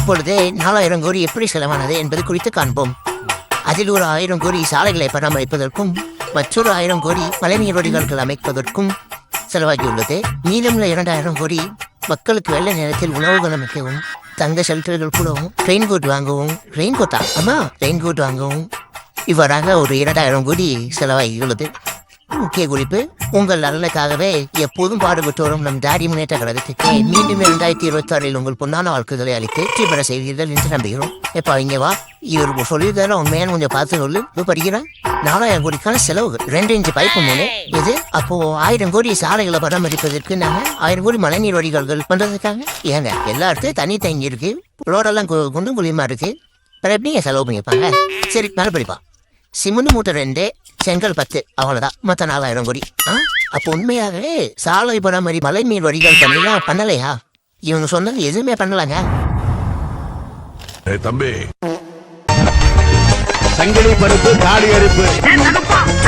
இப்பொழுது நாலாயிரம் கோடி எப்படி செலவானது என்பது குறித்து காண்போம். அதில் ஒரு ஆயிரம் கோடி சாலைகளை பராமரிப்பதற்கும் மற்றொரு ஆயிரம் கோடி மழைநீர் வடிகால்கள் அமைப்பதற்கும் செலவாகியுள்ளது. மீதமுள்ள இரண்டாயிரம் கோடி மக்களுக்கு வெள்ள நேரத்தில் உணவுகள் அமைக்கவும் தங்க ஷெல்டர்கள் கூடவும் ரெயின் கோட் வாங்கவும் ரெயின் கோட்டா ஆமா ரெயின் கோட் வாங்கவும் இவ்வாறாக ஒரு இரண்டாயிரம் கோடி செலவாகியுள்ளது. முக்கிய குறிப்பு உங்கள் நலனுக்காகவே எப்போதும் பாடுபட்டு வரும் நம் தாடி முன்னேற்ற கழகத்துக்கு மீண்டும் இரண்டாயிரத்தி இருபத்தி ஆறில் உங்கள் பொன்னான வாழ்க்கைகளை அளித்து வெற்றி பெற செய்வீர்கள் என்று நம்புகிறோம். எப்ப இங்க வா. இவர் சொல்லியிருக்காரு உண்மையான கொஞ்சம் பார்த்து சொல்லு. இப்போ படிக்கிறேன் நாலாயிரம் கோடிக்கான செலவுகள். ரெண்டு இன்ச்சு பைப்பு மூணு இது அப்போ ஆயிரம் கோடி சாலைகளை பராமரிப்பதற்கு நாங்க ஆயிரம் கோடி மழைநீர் வடிகால்கள் பண்றதுக்காக? ஏங்க எல்லா இடத்துலயும் தண்ணி தங்கி இருக்கு. ரோடெல்லாம் கு- குண்டும் குழியுமா இருக்கு? அப்புறம் எப்படிங்க செலவு பண்ணிப்பாங்க சரி மேலே படிப்பா. சிமெண்ட் மூட்டை ரெண்டு செங்கல் பத்து. அவ்வளவுதான். மொத்த நாலாயிரம் கோடி. ஆ? அப்போ உண்மையாகவே சாலை பராமரி மலை நீர் வடிகால் பண்ணலாம் பண்ணலையா? இவங்க சொன்னது எதுவுமே பண்ணலாங்க. தம்பி. சங்கிலி பருப்பு தாடி அரிப்பு